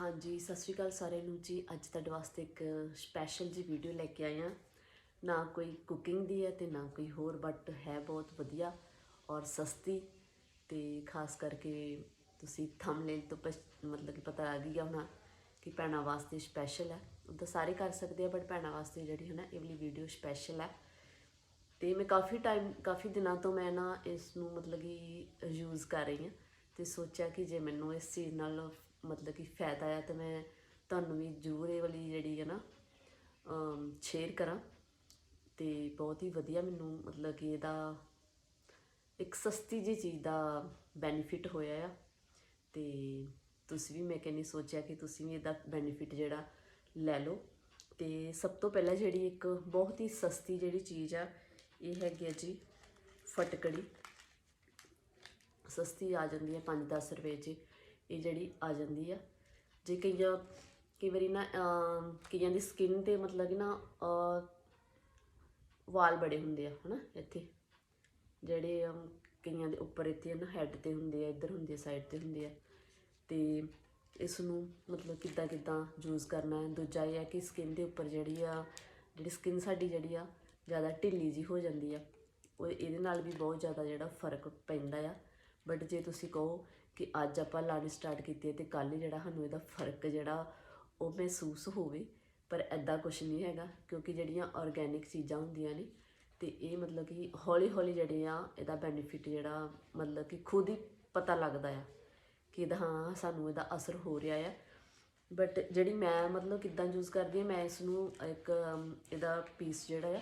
ਹਾਂਜੀ, ਸਤਿ ਸ਼੍ਰੀ ਅਕਾਲ ਸਾਰਿਆਂ ਨੂੰ ਜੀ। ਅੱਜ ਤੁਹਾਡੇ ਵਾਸਤੇ ਇੱਕ ਸਪੈਸ਼ਲ ਜੀ ਵੀਡੀਓ ਲੈ ਕੇ ਆਏ ਹਾਂ। ਨਾ ਕੋਈ ਕੁਕਿੰਗ ਦੀ ਹੈ ਤੇ ਨਾ ਕੋਈ ਹੋਰ ਬਟ ਹੈ ਬਹੁਤ ਵਧੀਆ ਔਰ ਸਸਤੀ ਤੇ ਖਾਸ ਕਰਕੇ ਤੁਸੀਂ ਥੰਬਨੇਲ ਤੋਂ ਪਛ- ਮਤਲਬ ਕਿ ਪਤਾ ਲੱਗ ਗਿਆ ਹੋਣਾ ਕਿ ਭੈਣਾਂ ਵਾਸਤੇ ਸਪੈਸ਼ਲ ਹੈ। ਉਹ ਤਾਂ ਸਾਰੇ ਕਰ ਸਕਦੇ ਆ ਬਟ ਭੈਣਾਂ ਵਾਸਤੇ ਜਿਹੜੀ ਹੈ ਨਾ, ਇਹ ਵਾਲੀ ਵੀਡੀਓ ਸਪੈਸ਼ਲ ਹੈ। ਤੇ ਮੈਂ ਕਾਫੀ ਟਾਈਮ ਕਾਫੀ ਦਿਨਾਂ ਤੋਂ ਮੈਂ ਨਾ ਇਸ ਨੂੰ ਮਤਲਬ ਕਿ ਯੂਜ਼ ਕਰ ਰਹੀ ਹਾਂ ਤੇ ਸੋਚਿਆ ਕਿ ਜੇ ਮੈਨੂੰ ਇਸ ਚੀਜ਼ ਨਾਲ ਮਤਲਬ ਕਿ ਫਾਇਦਾ ਆ ਤੇ ਮੈਂ ਤੁਹਾਨੂੰ ਵੀ ਜ਼ਰੂਰ ਇਹ ਵਾਲੀ ਜਿਹੜੀ ਹੈ ਨਾ ਸ਼ੇਅਰ ਕਰਾਂ। ਤੇ ਬਹੁਤ ਹੀ ਵਧੀਆ ਮੈਨੂੰ ਮਤਲਬ ਕਿ ਇਹਦਾ ਇੱਕ ਸਸਤੀ ਜੀ ਚੀਜ਼ ਦਾ ਬੈਨੀਫਿਟ ਹੋਇਆ ਆ। ਤੇ ਤੁਸੀਂ ਵੀ ਮੈਂ ਕਹਿੰਦੀ ਸੋਚਿਆ ਕਿ ਤੁਸੀਂ ਵੀ ਇਹਦਾ ਬੈਨੀਫਿਟ ਜਿਹੜਾ ਲੈ ਲਓ। ਤੇ ਸਭ ਤੋਂ ਪਹਿਲਾਂ ਜਿਹੜੀ ਇੱਕ ਬਹੁਤ ਹੀ ਸਸਤੀ ਜਿਹੜੀ ਚੀਜ਼ ਆ, ਇਹ ਹੈਗੀ ਆ ਜੀ ਫਟਕੜੀ। ਸਸਤੀ ਆ ਜਾਂਦੀ ਹੈ 5-10 ਰੁਪਏ 'ਚ। ਇਹ ਜਿਹੜੀ ਆ ਜਾਂਦੀ ਆ। ਜੇ ਕਈਆਂ, ਕਈ ਵਾਰੀ ਨਾ ਕਈਆਂ ਦੀ ਸਕਿਨ ਤੇ ਮਤਲਬ ਕਿ ਨਾ ਵਾਲ ਬੜੇ ਹੁੰਦੇ ਆ, ਹਨਾ, ਇੱਥੇ। ਜਿਹੜੇ ਕਈਆਂ ਦੇ ਉੱਪਰ ਇੱਥੇ ਨਾ ਹੈੱਡ ਤੇ ਹੁੰਦੇ ਆ, ਇੱਧਰ ਹੁੰਦੇ ਆ ਸਾਈਡ ਤੇ ਹੁੰਦੇ ਆ। ਤੇ ਇਸ ਨੂੰ ਮਤਲਬ ਕਿੱਦਾਂ ਕਿੱਦਾਂ ਯੂਜ਼ ਕਰਨਾ ਹੈ। ਦੂਜਾ ਇਹ ਹੈ ਕਿ ਸਕਿਨ ਦੇ ਉੱਪਰ ਜਿਹੜੀ ਆ, ਜਿਹੜੀ ਸਕਿਨ ਸਾਡੀ ਜਿਹੜੀ ਆ, ਜ਼ਿਆਦਾ ਢਿੱਲੀ ਜੀ ਹੋ ਜਾਂਦੀ ਆ। ਉਹ ਇਹਦੇ ਨਾਲ ਵੀ ਬਹੁਤ ਜ਼ਿਆਦਾ ਜਿਹੜਾ ਫ਼ਰਕ ਪੈਂਦਾ ਆ। ਬਟ ਜੇ ਤੁਸੀਂ ਕਹੋ ਕਿ ਅੱਜ ਆਪਾਂ ਲਾਣੀ ਸਟਾਰਟ ਕੀਤੀ ਹੈ ਤੇ ਕੱਲ ਜਿਹੜਾ ਸਾਨੂੰ ਇਹਦਾ ਫ਼ਰਕ ਜਿਹੜਾ ਉਹ ਮਹਿਸੂਸ ਹੋਵੇ, ਪਰ ਐਦਾਂ ਕੁਝ ਨਹੀਂ ਹੈਗਾ, ਕਿਉਂਕਿ ਜਿਹੜੀਆਂ ਆਰਗੈਨਿਕ ਚੀਜ਼ਾਂ ਹੁੰਦੀਆਂ ਨੇ ਤੇ ਇਹ ਮਤਲਬ ਕਿ ਹੌਲੀ ਹੌਲੀ ਜਿਹੜੇ ਆ, ਇਹਦਾ ਬੈਨੀਫਿਟ ਜਿਹੜਾ ਮਤਲਬ ਕਿ ਖੁਦ ਹੀ ਪਤਾ ਲੱਗਦਾ ਆ ਕਿ ਇਹਦਾ ਹਾਂ, ਸਾਨੂੰ ਇਹਦਾ ਅਸਰ ਹੋ ਰਿਹਾ ਆ। ਬਟ ਜਿਹੜੀ ਮੈਂ ਮਤਲਬ ਕਿੱਦਾਂ ਯੂਜ਼ ਕਰਦੀ ਹਾਂ, ਮੈਂ ਇਸ ਨੂੰ ਇੱਕ ਇਹਦਾ ਪੀਸ ਜਿਹੜਾ ਆ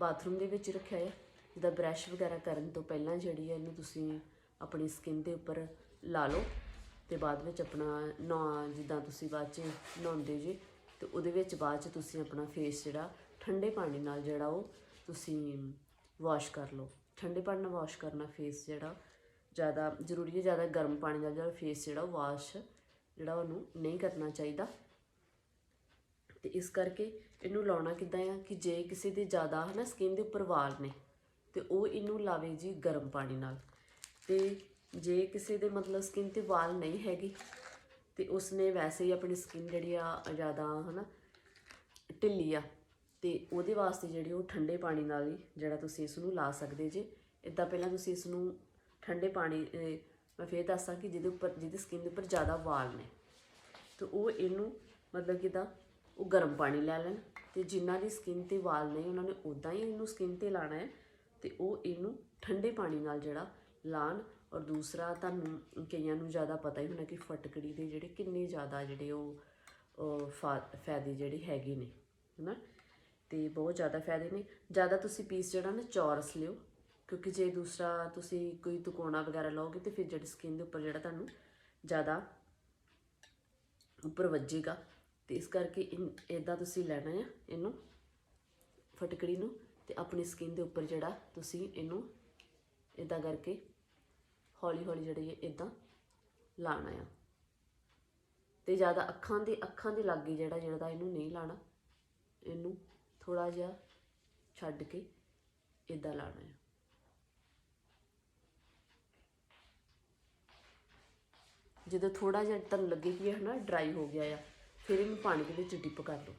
ਬਾਥਰੂਮ ਦੇ ਵਿੱਚ ਰੱਖਿਆ ਆ ਜਿਹਦਾ ਬ੍ਰਸ਼ ਵਗੈਰਾ ਕਰਨ ਤੋਂ ਪਹਿਲਾਂ ਜਿਹੜੀ ਹੈ ਇਹਨੂੰ ਤੁਸੀਂ ਆਪਣੀ ਸਕਿਨ ਦੇ ਉੱਪਰ ਲਾ ਲਓ ਤੇ ਬਾਅਦ ਵਿੱਚ ਆਪਣਾ ਨਹਾ ਜਿੱਦਾਂ ਤੁਸੀਂ ਬਾਅਦ ਚ ਨਹਾਉਂਦੇ ਜੇ, ਤੇ ਉਹਦੇ ਵਿੱਚ ਬਾਅਦ ਚ ਤੁਸੀਂ ਆਪਣਾ ਫੇਸ ਜਿਹੜਾ ਠੰਡੇ ਪਾਣੀ ਨਾਲ ਜਿਹੜਾ ਉਹ ਤੁਸੀਂ ਵਾਸ਼ ਕਰ ਲਓ। ਠੰਡੇ ਪਾਣੀ ਨਾਲ ਵਾਸ਼ ਕਰਨਾ ਫੇਸ ਜਿਹੜਾ ਜ਼ਿਆਦਾ ਜ਼ਰੂਰੀ ਹੈ, ਜ਼ਿਆਦਾ ਗਰਮ ਪਾਣੀ ਨਾਲ ਜਿਹੜਾ ਫੇਸ ਜਿਹੜਾ ਉਹ ਵਾਸ਼ ਜਿਹੜਾ ਉਹਨੂੰ ਨਹੀਂ ਕਰਨਾ ਚਾਹੀਦਾ। ਤੇ ਇਸ ਕਰਕੇ ਇਹਨੂੰ ਲਾਉਣਾ ਕਿੱਦਾਂ ਆ ਕਿ ਜੇ ਕਿਸੇ ਦੇ ਜ਼ਿਆਦਾ ਹੈ ਨਾ ਸਕਿਨ ਦੇ ਉੱਪਰ ਵਾਲ ਨੇ, ਤੇ ਉਹ ਇਹਨੂੰ ਲਾਵੇ ਜੀ ਗਰਮ ਪਾਣੀ ਨਾਲ। ਤੇ ਜੇ ਕਿਸੇ ਦੇ ਮਤਲਬ ਸਕਿਨ ਤੇ ਵਾਲ ਨਹੀਂ ਹੈਗੇ, ਤੇ ਉਸਨੇ ਵੈਸੇ ਹੀ ਆਪਣੀ ਸਕਿਨ ਜਿਹੜੀ ਆ, ਜ਼ਿਆਦਾ, ਹਨਾ, ਢਿੱਲੀ ਆ, ਤੇ ਉਹਦੇ ਵਾਸਤੇ ਜਿਹੜੀ ਉਹ ਠੰਡੇ ਪਾਣੀ ਨਾਲ ਹੀ ਜਿਹੜਾ ਤੁਸੀਂ ਇਸ ਨੂੰ ਲਾ ਸਕਦੇ ਜੇ। ਇਦਾਂ ਪਹਿਲਾਂ ਤੁਸੀਂ ਇਸ ਨੂੰ ਠੰਡੇ ਪਾਣੀ ਮੈਂ ਫੇਰ ਦੱਸਾਂ ਕਿ ਜਿਹਦੇ ਉੱਪਰ, ਜਿਹਦੀ ਸਕਿਨ ਦੇ ਉੱਪਰ ਜ਼ਿਆਦਾ ਵਾਲ ਨੇ, ਤੇ ਉਹ ਇਹਨੂੰ ਮਤਲਬ ਕਿਦਾਂ ਉਹ ਗਰਮ ਪਾਣੀ ਲੈ ਲੈਣ, ਤੇ ਜਿਨ੍ਹਾਂ ਦੀ ਸਕਿਨ ਤੇ ਵਾਲ ਨਹੀਂ ਉਹਨਾਂ ਨੇ ਉਦਾਂ ਹੀ ਇਹਨੂੰ ਸਕਿਨ ਤੇ ਲਾਣਾ ਹੈ, ਤੇ ਉਹ ਇਹਨੂੰ ਠੰਡੇ ਪਾਣੀ ਨਾਲ ਜਿਹੜਾ ਲਾਣ ਔਰ ਦੂਸਰਾ ਤੁਹਾਨੂੰ ਕਈਆਂ ਨੂੰ ਜ਼ਿਆਦਾ ਪਤਾ ਹੀ ਹੋਣਾ ਕਿ ਫਟਕੜੀ ਦੇ ਜਿਹੜੇ ਕਿੰਨੇ ਜ਼ਿਆਦਾ ਜਿਹੜੇ ਉਹ ਫਾ- ਫਾਇਦੇ ਜਿਹੜੇ ਹੈਗੇ ਨੇ, ਹਨਾ? ਤੇ ਬਹੁਤ ਜ਼ਿਆਦਾ ਫਾਇਦੇ ਨੇ। ਜ਼ਿਆਦਾ ਤੁਸੀਂ ਪੀਸ ਜਿਹੜਾ ਨਾ ਚੌਰਸ ਲਿਓ, ਕਿਉਂਕਿ ਜੇ ਦੂਸਰਾ ਤੁਸੀਂ ਕੋਈ ਤਿਕੋਣਾ ਵਗੈਰਾ ਲਓਗੇ ਤੇ ਫਿਰ ਜਿਹੜੀ ਸਕਿਨ ਦੇ ਉੱਪਰ ਜਿਹੜਾ ਤੁਹਾਨੂੰ ਜ਼ਿਆਦਾ ਉੱਪਰ ਵੱਜੇਗਾ। ਤੇ ਇਸ ਕਰਕੇ ਇਦਾਂ ਤੁਸੀਂ ਲੈਣਾ ਆ ਇਹਨੂੰ, ਫਟਕੜੀ ਨੂੰ, ਤੇ ਆਪਣੀ ਸਕਿਨ ਦੇ ਉੱਪਰ ਜਿਹੜਾ ਤੁਸੀਂ ਇਹਨੂੰ ਇਦਾਂ ਕਰਕੇ ਹੌਲੀ ਹੌਲੀ ਜਿਹੜੀ ਇਦਾਂ ਲਾਣਾ ਆ ਤੇ ਜ਼ਿਆਦਾ ਅੱਖਾਂ ਦੇ ਅੱਖਾਂ ਦੇ ਲਾਗੇ ਜਿਹੜਾ ਜਿਹੜਾ ਇਹਨੂੰ ਨਹੀਂ ਲਾਣਾ ਇਹਨੂੰ ਥੋੜਾ ਜਿਹਾ ਛੱਡ ਕੇ ਇਦਾਂ ਲਾਣਾ ਹੈ ਜਦੋਂ ਥੋੜਾ ਜਿਹਾ ਤੁਹਾਨੂੰ ਲੱਗੇ ਕਿ ਇਹ ਨਾ ਡਰਾਈ ਹੋ ਗਿਆ ਆ, ਫਿਰ ਇਹਨੂੰ ਪਾਣੀ ਦੇ ਵਿੱਚ ਡਿਪ ਕਰ ਲਓ।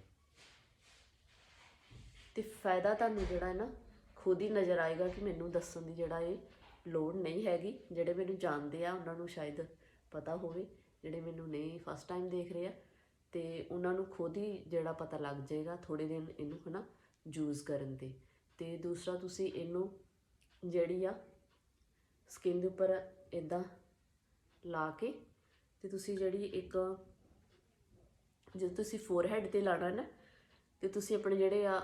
ਤੇ ਫਾਇਦਾ ਤੁਹਾਨੂੰ ਜਿਹੜਾ ਹੈ ਨਾ, ਖੁਦ ਹੀ ਨਜ਼ਰ ਆਏਗਾ ਕਿ ਮੈਨੂੰ ਦੱਸਣ ਦੀ ਜਿਹੜਾ ਇਹ ਲੋੜ ਨਹੀਂ ਹੈਗੀ। ਜਿਹੜੇ ਮੈਨੂੰ ਜਾਣਦੇ ਆ, ਉਹਨਾਂ ਨੂੰ ਸ਼ਾਇਦ ਪਤਾ ਹੋਵੇ। ਜਿਹੜੇ ਮੈਨੂੰ ਨਹੀਂ ਫਸਟ ਟਾਈਮ ਦੇਖ ਰਹੇ ਆ, ਤੇ ਉਹਨਾਂ ਨੂੰ ਖੁਦ ਹੀ ਜਿਹੜਾ ਪਤਾ ਲੱਗ ਜਾਏਗਾ ਥੋੜੇ ਦਿਨ ਇਹਨੂੰ, ਹਨਾ ਯੂਜ਼ ਕਰਨ 'ਤੇ। ਤੇ ਦੂਸਰਾ, ਤੁਸੀਂ ਇਹਨੂੰ ਜਿਹੜੀ ਆ ਸਕਿਨ ਦੇ ਉੱਪਰ ਇਦਾਂ ਲਾ ਕੇ ਤੇ ਤੁਸੀਂ ਜਿਹੜੀ ਇੱਕ, ਜਦੋਂ ਤੁਸੀਂ ਫੋਰਹੈਡ ਤੇ ਲਾਣਾ ਨਾ, ਤੇ ਤੁਸੀਂ ਆਪਣੇ ਜਿਹੜੇ ਆ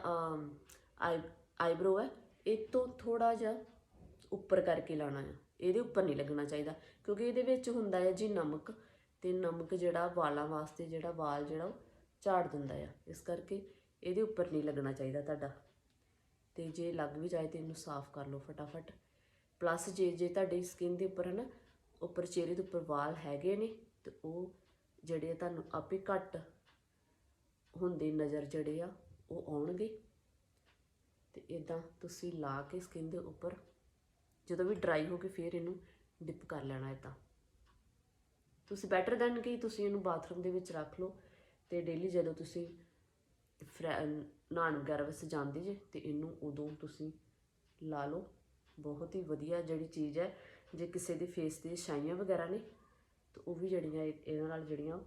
ਆਈ ਆਈਬ੍ਰੋ ਹੈ ਇਹ ਤੋਂ ਥੋੜਾ ਜਿਹਾ ਉੱਪਰ ਕਰਕੇ ਲਾਣਾ ਆ। ਇਹਦੇ ਉੱਪਰ ਨਹੀਂ ਲੱਗਣਾ ਚਾਹੀਦਾ, ਕਿਉਂਕਿ ਇਹਦੇ ਵਿੱਚ ਹੁੰਦਾ ਹੈ ਜੀ ਨਮਕ, ਤੇ ਨਮਕ ਜਿਹੜਾ ਵਾਲਾਂ ਵਾਸਤੇ ਜਿਹੜਾ ਵਾਲ ਜਿਹੜਾ ਉਹ ਝਾੜ ਦਿੰਦਾ ਆ। ਇਸ ਕਰਕੇ ਇਹਦੇ ਉੱਪਰ ਨਹੀਂ ਲੱਗਣਾ ਚਾਹੀਦਾ ਤੁਹਾਡਾ। ਤੇ ਜੇ ਲੱਗ ਵੀ ਜਾਏ ਤੇ ਇਹਨੂੰ ਸਾਫ਼ ਕਰ ਲਓ ਫਟਾਫਟ। ਪਲੱਸ ਜੇ ਜੇ ਤੁਹਾਡੀ ਸਕਿਨ ਦੇ ਉੱਪਰ ਹੈ ਨਾ ਉੱਪਰ ਚਿਹਰੇ ਦੇ ਉੱਪਰ ਵਾਲ ਹੈਗੇ ਨੇ, ਤੇ ਉਹ ਜਿਹੜੇ ਆ ਤੁਹਾਨੂੰ ਆਪੇ ਘੱਟ ਹੁੰਦੇ ਨਜ਼ਰ ਜਿਹੜੇ ਆ, ਉਹ ਆਉਣਗੇ। ਤੇ ਇਦਾਂ ਤੁਸੀਂ ਲਾ ਕੇ ਸਕਿਨ ਦੇ ਉੱਪਰ ਜਦੋਂ ਵੀ ਡਰਾਈ ਹੋ ਕੇ ਫਿਰ ਇਹਨੂੰ ਡਿਪ ਕਰ ਲੈਣਾ ਇਦਾਂ ਤੁਸੀਂ ਬੈਟਰ ਦੈਨ ਕਿ ਤੁਸੀਂ ਇਹਨੂੰ ਬਾਥਰੂਮ ਦੇ ਵਿੱਚ ਰੱਖ ਲਓ ਤੇ ਡੇਲੀ ਜਦੋਂ ਤੁਸੀਂ ਫਰੈ- ਨਹਾਉਣ ਵਗੈਰਾ ਵਾਸਤੇ ਜਾਂਦੇ ਜੇ ਤੇ ਇਹਨੂੰ ਉਦੋਂ ਤੁਸੀਂ ਲਾ ਲਓ। ਬਹੁਤ ਹੀ ਵਧੀਆ ਜਿਹੜੀ ਚੀਜ਼ ਹੈ। ਜੇ ਕਿਸੇ ਦੇ ਫੇਸ ਤੇ ਛਾਈਆਂ ਵਗੈਰਾ ਨੇ, ਤਾਂ ਉਹ ਵੀ ਜਿਹੜੀਆਂ ਇਹਨਾਂ ਨਾਲ ਜਿਹੜੀਆਂ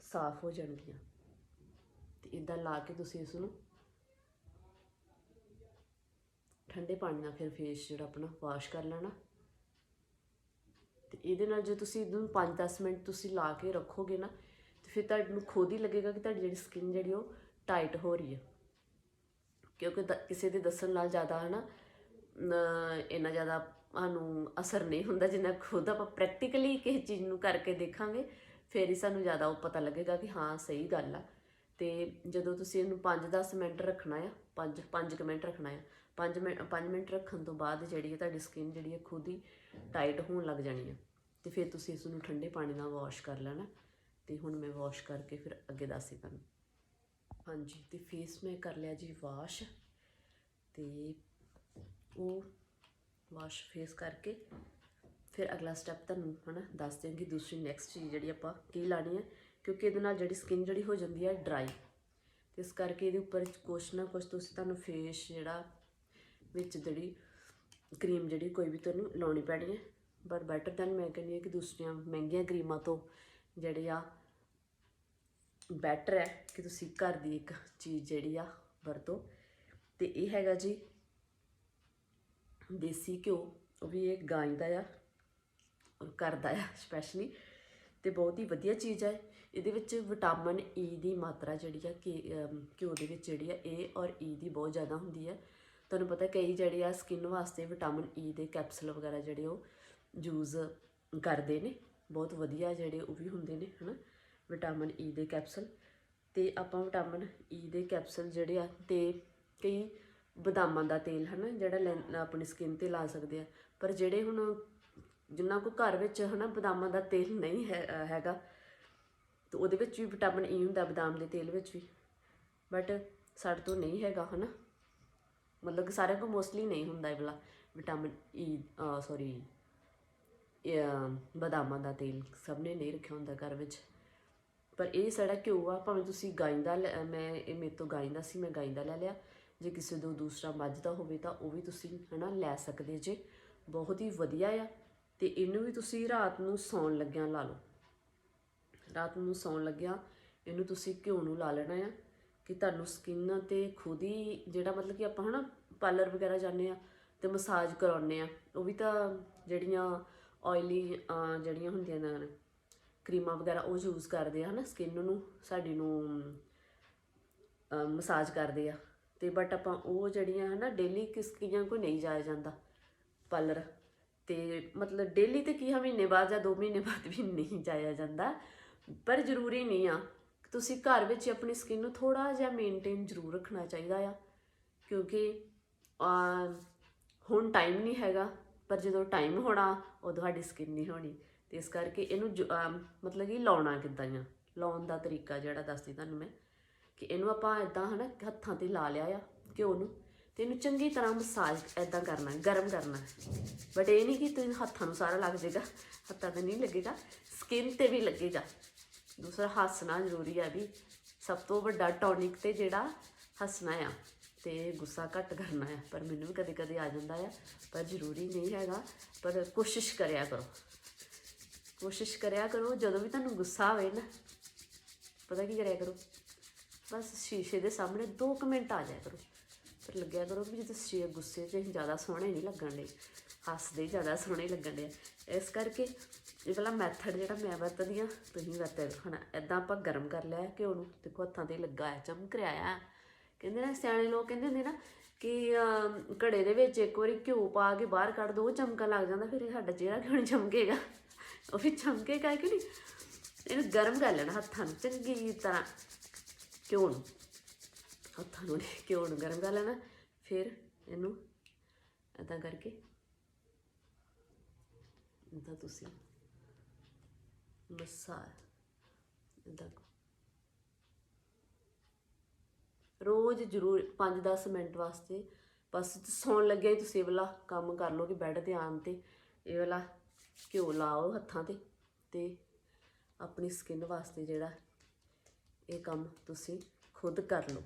ਸਾਫ਼ ਹੋ ਜਾਣਗੀਆਂ। ਤੇ ਇਦਾਂ ਲਾ ਕੇ ਤੁਸੀਂ ਇਸ ਨੂੰ ਠੰਡੇ ਪਾਣੀ ਨਾਲ ਫਿਰ ਫੇਸ ਜਿਹੜਾ ਆਪਣਾ ਵਾਸ਼ ਕਰ ਲੈਣਾ। ਤੇ ਇਹਦੇ ਨਾਲ ਜੇ ਤੁਸੀਂ ਇਹਨੂੰ 5-10 ਮਿੰਟ ਤੁਸੀਂ ਲਾ ਕੇ ਰੱਖੋਗੇ ਨਾ, ਤੇ ਫਿਰ ਤੁਹਾਨੂੰ ਖੁਦ ਹੀ ਲੱਗੇਗਾ ਕਿ ਤੁਹਾਡੀ ਜਿਹੜੀ ਸਕਿਨ ਜਿਹੜੀ ਉਹ ਟਾਈਟ ਹੋ ਰਹੀ ਹੈ ਕਿਉਂਕਿ ਦ- ਕਿਸੇ ਦੇ ਦੱਸਣ ਨਾਲ ਜ਼ਿਆਦਾ ਹੈ ਨਾ, ਇੰਨਾ ਜ਼ਿਆਦਾ ਸਾਨੂੰ ਅਸਰ ਨਹੀਂ ਹੁੰਦਾ, ਜਿੰਨਾ ਖੁਦ ਆਪਾਂ ਪ੍ਰੈਕਟੀਕਲੀ ਕਿਸੇ ਚੀਜ਼ ਨੂੰ ਕਰਕੇ ਦੇਖਾਂਗੇ, ਫਿਰ ਹੀ ਸਾਨੂੰ ਜ਼ਿਆਦਾ ਉਹ ਪਤਾ ਲੱਗੇਗਾ ਕਿ ਹਾਂ, ਸਹੀ ਗੱਲ ਆ। ਤੇ ਜਦੋਂ ਤੁਸੀਂ ਇਹਨੂੰ 5-10 ਮਿੰਟ ਰੱਖਣਾ ਆ 5 5 ਮਿੰਟ ਰੱਖਣਾ ਆ 5 ਮਿੰਟ 5 ਮਿੰਟ ਰੱਖਣ ਤੋਂ ਬਾਅਦ ਜਿਹੜੀ ਹੈ ਤੁਹਾਡੀ ਸਕਿਨ ਜਿਹੜੀ ਹੈ ਖੁਦ ਹੀ ਟਾਈਟ ਹੋਣ ਲੱਗ ਜਾਣੀ ਹੈ ਤੇ ਫਿਰ ਤੁਸੀਂ ਇਸ ਨੂੰ ਠੰਡੇ ਪਾਣੀ ਨਾਲ ਵਾਸ਼ ਕਰ ਲੈਣਾ ਤੇ ਹੁਣ ਮੈਂ ਵਾਸ਼ ਕਰਕੇ ਫਿਰ ਅੱਗੇ ਦੱਸੀ ਤੁਹਾਨੂੰ। ਹਾਂਜੀ, ਤੇ ਫੇਸ ਮੈਂ ਕਰ ਲਿਆ ਜੀ ਵਾਸ਼ ਤੇ ਉਹ ਵਾਸ਼ ਫੇਸ ਕਰਕੇ ਫਿਰ ਅਗਲਾ ਸਟੈਪ ਤੁਹਾਨੂੰ ਹਨਾ ਦੱਸ ਦਿਆਂਗੀ। ਦੂਸਰੀ ਨੈਕਸਟ ਚੀਜ਼ ਜਿਹੜੀ ਆਪਾਂ ਕੀ ਲਾਣੀ ਹੈ ਕਿਉਂਕਿ ਇਹਦੇ ਨਾਲ ਜਿਹੜੀ ਸਕਿਨ ਜਿਹੜੀ ਹੋ ਜਾਂਦੀ ਹੈ ਡਰਾਈ ਤੇ ਇਸ ਕਰਕੇ ਇਹਦੇ ਉੱਪਰ ਕੁਛ ਨਾ ਕੁਛ ਤੁਸੀਂ ਤੁਹਾਨੂੰ ਫੇਸ ਜਿਹੜਾ ਵਿੱਚ ਜਿਹੜੀ ਕਰੀਮ ਜਿਹੜੀ ਕੋਈ ਵੀ ਤੁਹਾਨੂੰ ਲਾਉਣੀ ਪੈਣੀ ਹੈ। ਪਰ ਬੈਟਰ ਦੈਨ ਮੈਂ ਕਹਿੰਦੀ ਹਾਂ ਕਿ ਦੂਸਰੀਆਂ ਮਹਿੰਗੀਆਂ ਕਰੀਮਾਂ ਤੋਂ ਜਿਹੜੇ ਆ ਬੈਟਰ ਹੈ ਕਿ ਤੁਸੀਂ ਘਰ ਦੀ ਇੱਕ ਚੀਜ਼ ਜਿਹੜੀ ਆ ਵਰਤੋ। ਤੇ ਇਹ ਹੈਗਾ ਜੀ ਦੇਸੀ ਘਿਓ, ਉਹ ਵੀ ਇਹ ਗਾਂ ਦਾ ਆ ਔਰ ਘਰ ਦਾ ਆ ਸਪੈਸ਼ਲੀ ਤੇ ਬਹੁਤ ਹੀ ਵਧੀਆ ਚੀਜ਼ ਹੈ। ਇਹਦੇ ਵਿੱਚ ਵਿਟਾਮਿਨ ਈ e ਦੀ ਮਾਤਰਾ ਜਿਹੜੀ ਆ ਕਿ ਘਿਓ ਦੇ ਵਿੱਚ ਜਿਹੜੀ ਆ ਏ ਔਰ ਈ ਦੀ ਬਹੁਤ ਜ਼ਿਆਦਾ ਹੁੰਦੀ ਹੈ ਤੁਹਾਨੂੰ ਪਤਾ ਕਈ ਜਿਹੜੇ ਆ ਸਕਿਨ ਵਾਸਤੇ ਵਿਟਾਮਿਨ ਈ e ਦੇ ਕੈਪਸੂਲ ਵਗੈਰਾ ਜਿਹੜੇ ਉਹ ਯੂਜ਼ ਕਰਦੇ ਨੇ, ਬਹੁਤ ਵਧੀਆ ਜਿਹੜੇ ਉਹ ਵੀ ਹੁੰਦੇ ਨੇ, ਹਨਾ? ਵਿਟਾਮਿਨ ਈ e ਦੇ ਕੈਪਸੂਲ ਤੇ ਆਪਾਂ ਵਿਟਾਮਿਨ ਈ e ਦੇ ਕੈਪਸੂਲ ਜਿਹੜੇ ਆ ਤੇ ਕਈ ਬਦਾਮਾਂ ਦਾ ਤੇਲ, ਹਨਾ? ਜਿਹੜਾ ਲੈ- ਆਪਣੀ ਸਕਿਨ ਤੇ ਲਾ ਸਕਦੇ ਆ। ਪਰ ਜਿਹੜੇ ਹੁਣ ਜਿੰਨਾ ਕੋ ਘਰ ਵਿੱਚ, ਹਨਾ, ਬਦਾਮਾਂ ਦਾ ਤੇਲ ਨਹੀਂ ਹੈ ਹੈਗਾ, ਤੇ ਉਹਦੇ ਵਿੱਚ ਵੀ ਵਿਟਾਮਿਨ ਈ ਹੁੰਦਾ ਬਦਾਮ ਦੇ ਤੇਲ ਵਿੱਚ ਵੀ। ਬਟ ਸਾਡੇ ਤੋਂ ਨਹੀਂ ਹੈਗਾ, ਹਨਾ? ਮਤਲਬ ਕਿ ਸਾਰਿਆਂ ਕੋਲ ਮੋਸਟਲੀ ਨਹੀਂ ਹੁੰਦਾ ਇਹ ਵਾਲਾ ਵਿਟਾਮਿਨ ਈ ਸੌਰੀ ਬਦਾਮਾਂ ਦਾ ਤੇਲ ਸਭ ਨੇ ਨਹੀਂ ਰੱਖਿਆ ਹੁੰਦਾ ਘਰ ਵਿੱਚ। ਪਰ ਇਹ ਸਾਡਾ ਘਿਓ ਆ, ਭਾਵੇਂ ਤੁਸੀਂ ਗਾਂ ਦਾ ਲੈ- ਮੈਂ, ਇਹ ਮੇਰੇ ਤੋਂ ਗਾਂ ਦਾ ਸੀ, ਮੈਂ ਗਾਂ ਦਾ ਲੈ ਲਿਆ। ਜੇ ਕਿਸੇ ਤੋਂ ਦੂਸਰਾ ਮੱਝ ਦਾ ਹੋਵੇ ਤਾਂ ਉਹ ਵੀ ਤੁਸੀਂ, ਹਨਾ, ਲੈ ਸਕਦੇ ਜੇ। ਬਹੁਤ ਹੀ ਵਧੀਆ ਆ ਤੇ ਇਹਨੂੰ ਵੀ ਤੁਸੀਂ ਰਾਤ ਨੂੰ ਸੌਣ ਲੱਗਿਆਂ ਲਾ ਲਓ। ਰਾਤ ਨੂੰ ਸੌਣ ਲੱਗਿਆਂ ਇਹਨੂੰ ਤੁਸੀਂ ਘਿਓ ਨੂੰ ਲਾ ਲੈਣਾ ਆ। ਕਿ ਤੁਹਾਨੂੰ ਸਕਿਨ ਤੇ ਖੁਦ ਹੀ ਜਿਹੜਾ ਮਤਲਬ ਕਿ ਆਪਾਂ ਹਨਾ ਪਾਰਲਰ ਵਗੈਰਾ ਜਾਂਦੇ ਆ ਤੇ ਮਸਾਜ ਕਰਾਉਂਦੇ ਆ ਉਹ ਵੀ ਤਾਂ ਜਿਹੜੀਆਂ ਆਇਲੀ ਜਿਹੜੀਆਂ ਹੁੰਦੀਆਂ ਨੇ ਕਰੀਮਾਂ ਵਗੈਰਾ ਉਹ ਯੂਜ਼ ਕਰਦੇ ਆ ਹਨਾ ਸਕਿਨ ਨੂੰ ਸਾਡੀ ਨੂੰ ਮਸਾਜ ਕਰਦੇ ਆ। ਤੇ ਬਟ ਆਪਾਂ ਉਹ ਜਿਹੜੀਆਂ ਹਨਾ ਡੇਲੀ ਕਿਸ ਕੀਆਂ ਕੋਈ ਨਹੀਂ ਜਾਇਆ ਜਾਂਦਾ ਪਾਰਲਰ ਤੇ ਮਤਲਬ ਡੇਲੀ ਤੇ ਕੀ ਮਹੀਨੇ ਬਾਅਦ ਜਾਂ 2 ਮਹੀਨੇ ਬਾਅਦ ਵੀ ਨਹੀਂ ਜਾਇਆ ਜਾਂਦਾ, ਪਰ ਜ਼ਰੂਰੀ ਨਹੀਂ ਆ। ਤੁਸੀਂ ਘਰ ਵਿੱਚ ਆਪਣੀ ਸਕਿਨ ਨੂੰ ਥੋੜਾ ਜਿਹਾ ਮੇਨਟੇਨ ਜ਼ਰੂਰ ਰੱਖਣਾ ਚਾਹੀਦਾ ਆ। ਕਿਉਂਕਿ ਹੁਣ ਟਾਈਮ ਨਹੀਂ ਹੈਗਾ, ਪਰ ਜਦੋਂ ਟਾਈਮ ਹੋਣਾ ਉਦੋਂ ਤੁਹਾਡੀ ਸਕਿਨ ਨਹੀਂ ਹੋਣੀ। ਤੇ ਇਸ ਕਰਕੇ ਇਹਨੂੰ ਜ- ਮਤਲਬ ਕਿ ਲਾਉਣਾ ਕਿੱਦਾਂ ਆ? ਲਾਉਣ ਦਾ ਤਰੀਕਾ ਜਿਹੜਾ ਦੱਸਦੀ ਤੁਹਾਨੂੰ ਮੈਂ, ਕਿ ਇਹਨੂੰ ਆਪਾਂ ਇਦਾਂ ਹਨਾ, ਹੱਥਾਂ ਤੇ ਲਾ ਲਿਆ ਆ, ਘਿਓ ਨੂੰ, ਤੇ ਇਹਨੂੰ ਚੰਗੀ ਤਰ੍ਹਾਂ ਮਸਾਜ ਇਦਾਂ ਕਰਨਾ, ਗਰਮ ਕਰਨਾ। ਬਟ ਇਹ ਨਹੀਂ ਕਿ ਤੁਸੀਂ ਹੱਥਾਂ ਨੂੰ ਸਾਰਾ ਲੱਗ ਜਾਏਗਾ, ਹੱਥਾਂ ਤੇ ਨਹੀਂ ਲੱਗੇਗਾ ਸਕਿਨ ਤੇ ਵੀ ਲੱਗੇਗਾ। ਦੂਸਰਾ ਹੱਸਣਾ ਜ਼ਰੂਰੀ ਆ ਵੀ ਸਭ ਤੋਂ ਵੱਡਾ ਟੌਨਿਕ ਤੇ ਜਿਹੜਾ ਹੱਸਣਾ ਆ ਤੇ ਗੁੱਸਾ ਘੱਟ ਕਰਨਾ ਆ, ਪਰ ਮੈਨੂੰ ਵੀ ਕਦੇ ਕਦੇ ਆ ਜਾਂਦਾ ਆ, ਪਰ ਜ਼ਰੂਰੀ ਨਹੀਂ ਹੈਗਾ, ਪਰ ਕੋਸ਼ਿਸ਼ ਕਰਿਆ ਕਰੋ। ਕੋਸ਼ਿਸ਼ ਕਰਿਆ ਕਰੋ, ਜਦੋਂ ਵੀ ਤੁਹਾਨੂੰ ਗੁੱਸਾ ਆਵੇ ਨਾ, ਪਤਾ ਕੀ ਕਰਿਆ ਕਰੋ? ਬਸ ਸ਼ੀਸ਼ੇ ਦੇ ਸਾਹਮਣੇ 2 ਮਿੰਟ ਆ ਜਾਇਆ ਕਰੋ। ਪਰ ਲੱਗਿਆ ਕਰੋ ਵੀ ਜਦੋਂ ਸ਼ੀ, ਗੁੱਸੇ 'ਚ ਜ਼ਿਆਦਾ ਸੋਹਣੇ ਨਹੀਂ ਲੱਗਣ ਦੇ ਹੱਸਦੇ ਜ਼ਿਆਦਾ, ਸੋਹਣੇ ਲੱਗਣ ਦੇ ਇਸ ਕਰਕੇ ਇਹ ਵਾਲਾ ਮੈਥਡ ਜਿਹੜਾ ਮੈਂ ਵਰਤਦੀ ਆ ਤੁਸੀਂ ਵਰਤਿਆ ਕਰੋ ਹਨਾ ਐਦਾਂ ਆਪਾਂ ਗਰਮ ਕਰ ਲਿਆ ਕਿ ਉਹਨੂੰ ਦੇਖੋ ਹੱਥਾਂ ਤੇ ਲੱਗਾ ਹੈ ਚਮਕ ਰਿਹਾ ਆ। ਕਹਿੰਦੇ ਨਾ, ਸਿਆਣੇ ਲੋਕ ਕਹਿੰਦੇ ਹੁੰਦੇ ਨਾ ਕਿ ਘੜੇ ਦੇ ਵਿੱਚ ਇੱਕ ਵਾਰੀ ਘਿਓ ਪਾ ਕੇ ਬਾਹਰ ਕੱਢ ਦੋ, ਉਹ ਚਮਕਣ ਲੱਗ ਜਾਂਦਾ, ਫਿਰ ਇਹ ਸਾਡਾ ਚਿਹਰਾ ਕਿਉਂ ਨਹੀਂ ਚਮਕੇਗਾ? ਉਹ ਵੀ ਚਮਕੇਗਾ ਕਿ ਨਹੀਂ? ਇਹਨੂੰ ਗਰਮ ਕਰ ਲੈਣਾ ਹੱਥਾਂ ਨੂੰ, ਚੰਗੀ ਤਰ੍ਹਾਂ ਘਿਓ ਨੂੰ। ਹੱਥਾਂ ਨੂੰ ਘਿਓ ਨੂੰ ਗਰਮ ਕਰ ਲੈਣਾ, ਫਿਰ ਇਹਨੂੰ ਇਦਾਂ ਕਰਕੇ ਇਦਾਂ ਤੁਸੀਂ ਮਸਾਜ ਇਦਾਂ ਰੋਜ਼ ਜ਼ਰੂਰ 5-10 ਮਿੰਟ ਵਾਸਤੇ। ਬਸ ਸੌਣ ਲੱਗਿਆ ਹੀ ਤੁਸੀਂ ਇਹ ਵਾਲਾ ਕੰਮ ਕਰ ਲਓ ਕਿ ਬੈੱਡ ਤੇ ਆਣ ਤੇ। ਇਹ ਵਾਲਾ ਘਿਓ ਲਾਓ ਹੱਥਾਂ ਤੇ ਤੇ ਆਪਣੀ ਸਕਿਨ ਵਾਸਤੇ ਜਿਹੜਾ ਇਹ ਕੰਮ ਤੁਸੀਂ ਖੁਦ ਕਰ ਲਓ।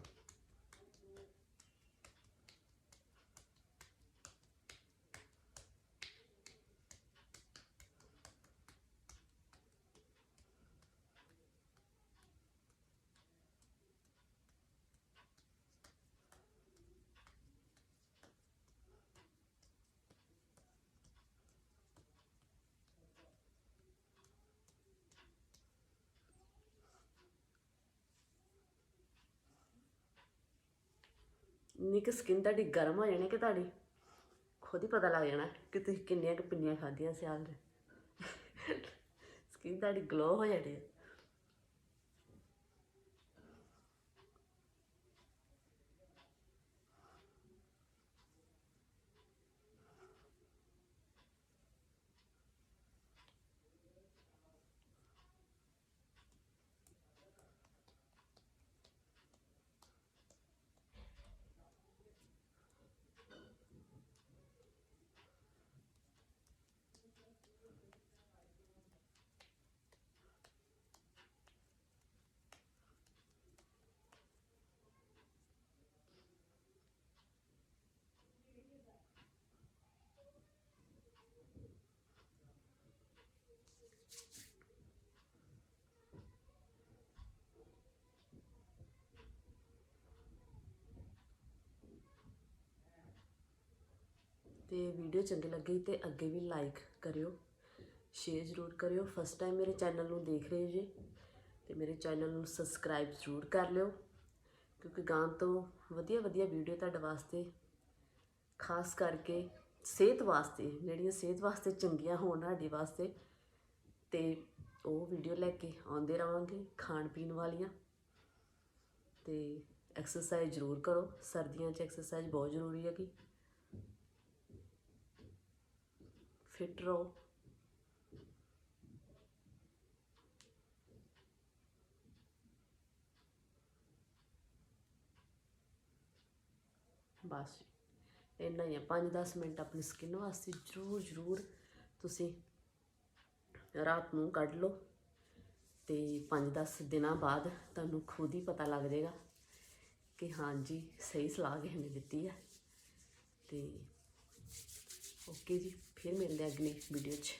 ਕਿ ਸਕਿਨ ਤੁਹਾਡੀ ਗਰਮ ਹੋ ਜਾਣੀ ਕਿ ਤੁਹਾਡੀ ਖੁਦ ਹੀ ਪਤਾ ਲੱਗ ਜਾਣਾ ਕਿ ਤੁਸੀਂ ਕਿੰਨੀਆਂ ਕੁ ਪਿੰਨੀਆਂ ਖਾਧੀਆਂ ਸਿਆਲ ਦੇ ਸਕਿਨ ਤੁਹਾਡੀ ਗਲੋ ਹੋ ਜਾਣੀ ਤੇ ਵੀਡੀਓ ਚੰਗੀ ਲੱਗੀ ਤੇ ਅੱਗੇ ਵੀ ਲਾਈਕ ਕਰਿਓ ਸ਼ੇਅਰ ਜ਼ਰੂਰ ਕਰਿਓ। ਫਸਟ ਟਾਈਮ ਮੇਰੇ ਚੈਨਲ ਨੂੰ ਦੇਖ ਰਹੇ ਜੇ, ਤੇ ਮੇਰੇ ਚੈਨਲ ਨੂੰ ਸਬਸਕ੍ਰਾਈਬ ਜ਼ਰੂਰ ਕਰ ਲਿਓ, ਕਿਉਂਕਿ ਗਾਂ ਤੋਂ ਵਧੀਆ ਵਧੀਆ ਵੀਡੀਓ ਤੁਹਾਡੇ ਵਾਸਤੇ, ਖਾਸ ਕਰਕੇ ਸਿਹਤ ਵਾਸਤੇ, ਜਿਹੜੀਆਂ ਸਿਹਤ ਵਾਸਤੇ ਚੰਗੀਆਂ ਹੋਣ ਸਾਡੇ ਵਾਸਤੇ, ਤੇ ਉਹ ਵੀਡੀਓ ਲੈ ਕੇ ਆਉਂਦੇ ਰਵਾਂਗੇ ਖਾਣ ਪੀਣ ਵਾਲੀਆਂ। ਤੇ ਐਕਸਰਸਾਈਜ਼ ਜ਼ਰੂਰ ਕਰੋ, ਸਰਦੀਆਂ 'ਚ ਐਕਸਰਸਾਈਜ਼ ਬਹੁਤ ਜ਼ਰੂਰੀ ਹੈਗੀ। ਫਿੱਟ ਰਹੋ ਬਸ ਇੰਨਾ ਹੀ ਆ 5-10 ਮਿੰਟ ਆਪਣੀ ਸਕਿਨ ਵਾਸਤੇ ਜ਼ਰੂਰ ਜ਼ਰੂਰ ਤੁਸੀਂ ਰਾਤ ਨੂੰ ਕੱਢ ਲਓ ਤੇ 5-10 ਦਿਨਾਂ ਬਾਅਦ ਤੁਹਾਨੂੰ ਖੁਦ ਹੀ ਪਤਾ ਲੱਗ ਜਾਏਗਾ ਕਿ ਹਾਂਜੀ ਸਹੀ ਸਲਾਹ ਕਿਸੇ ਨੇ ਦਿੱਤੀ ਹੈ ਤੇ ਓਕੇ ਜੀ ਫਿਰ ਮਿਲਦੇ ਹਾਂ ਅਗਲੀ ਵੀਡੀਓ 'ਚ।